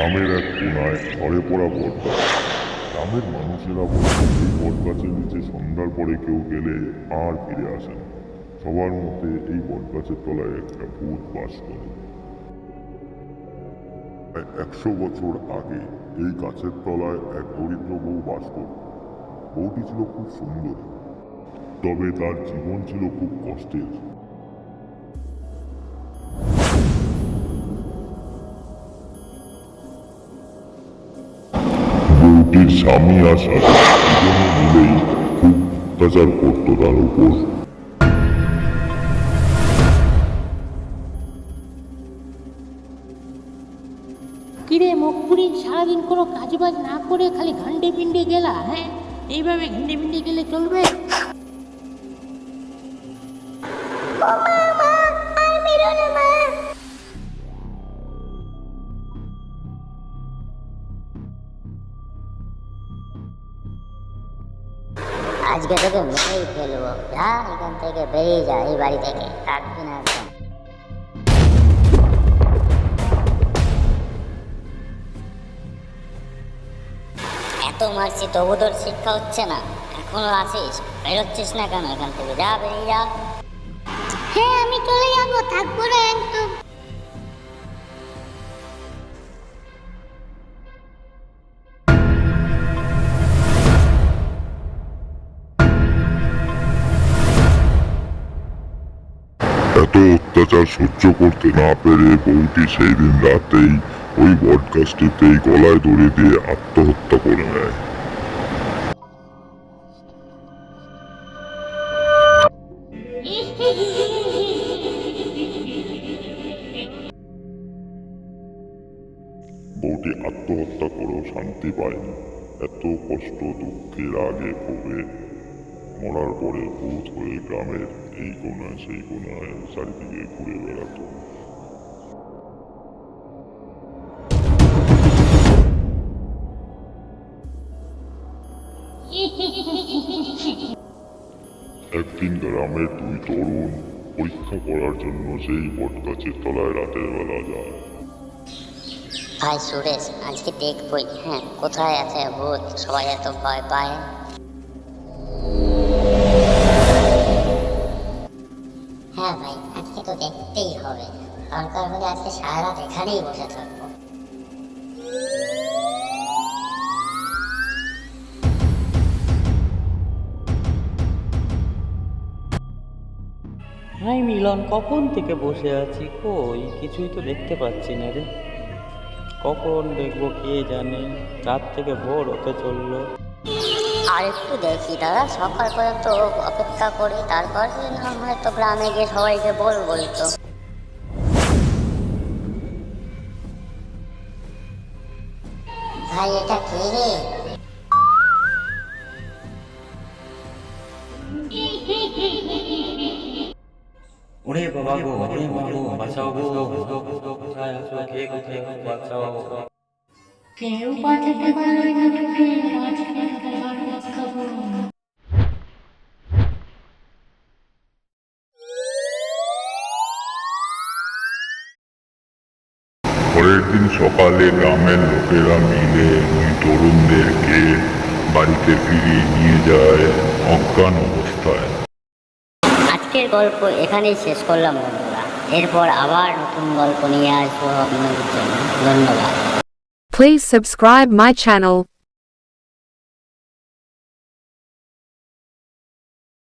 গ্রামের এক কোনায় ঝরে পড়া বটগাছ গ্রামের মানুষেরা বলে এই বটগাছের নিচে সন্ধ্যার পরে কেউ গেলে আর ফিরে আসে না। সবার মতে এই বটগাছের তলায় একটা ভূত বাস করে। একশো বছর আগে এই গাছের তলায় এক দরিদ্র বউ বাস করত। বউটি ছিল খুব সুন্দর, তবে তার জীবন ছিল খুব কষ্টের। বউটির স্বামী আর শাশুড়ি মিলেই খুব অত্যাচার করত তার উপর। কিরে মুখপুরি সারাদিন কোনো কাজ বাজ না করে খালি ঘান্ডে পিন্ডে গেলা হ্যাঁ? এইভাবে ঘান্ডে পিন্ডে গেলে চলবে? আজকে তোকে মেরেই ফেলব। যা এখান থেকে বেরিয়ে যা এই বাড়ি থেকে। থাকবি না একদম। এত মারছি, তবু তোর শিক্ষা হচ্ছে না। এখনও আছিস? বেরোচ্ছিস না কেন এখান থেকে? যা, বেরিয়ে যা। হ্যাঁ আমি চলে যাব, থাকব না একদম। এত অত্যাচার সহ্য করতে না পেরে বউটি সেই দিন রাতেই ওই বটগাছটিতেই গলায় দড়ি দিয়ে আত্মহত্যা করে নেয়। বউটি আত্মহত্যা করেও শান্তি পায়নি। এত কষ্ট, দুঃখের মরার পরে ভূত হয়ে গ্রামের এই কোনায় সেই কোনায় চারিদিকে ঘুরে বেড়াতো একদিন গ্রামের দুই তরুণ পরীক্ষা করার জন্য সেই বটগাছের তলায় রাতের বেলা যায়। ভাই সুরেশ আজকে দেখবই হ্যাঁ কোথায় আছে ভূত? সবাই এত ভয় পায়? আজকে তো দেখতেই হবে। দরকার হলে আজকে সারা রাত এখানেই বসে থাকব। হাই মিলন, কখন থেকে বসে আছি? কই? কিছুই তো দেখতে পাচ্ছি না রে। কখন দেখব কে জানে? রাত থেকে ভোর হতে চলল। আর একটু দেখি দাদা। সকাল পর্যন্ত অপেক্ষা করি তারপর না হয়তো গ্রামে গিয়ে সবাইকে বলব তো। ভাই এটা কে রে? ওরে বাবা গো ওরে মা গো বাঁচাও গো কোথায় আছো কে কোথায় বাঁচাও। কেউ বাঁচাতে পারবে না। পরের দিন সকালে গ্রামের লোকেরা মিলে দুই তরুণদেরকে বাড়িতে ফিরিয়ে নিয়ে যায় অজ্ঞান অবস্থায়। আজকের গল্প এখানেই শেষ করলাম বন্ধুরা। এরপর আবার নতুন গল্প নিয়ে আসব আপনাদের জন্য। ধন্যবাদ। Please subscribe my channel.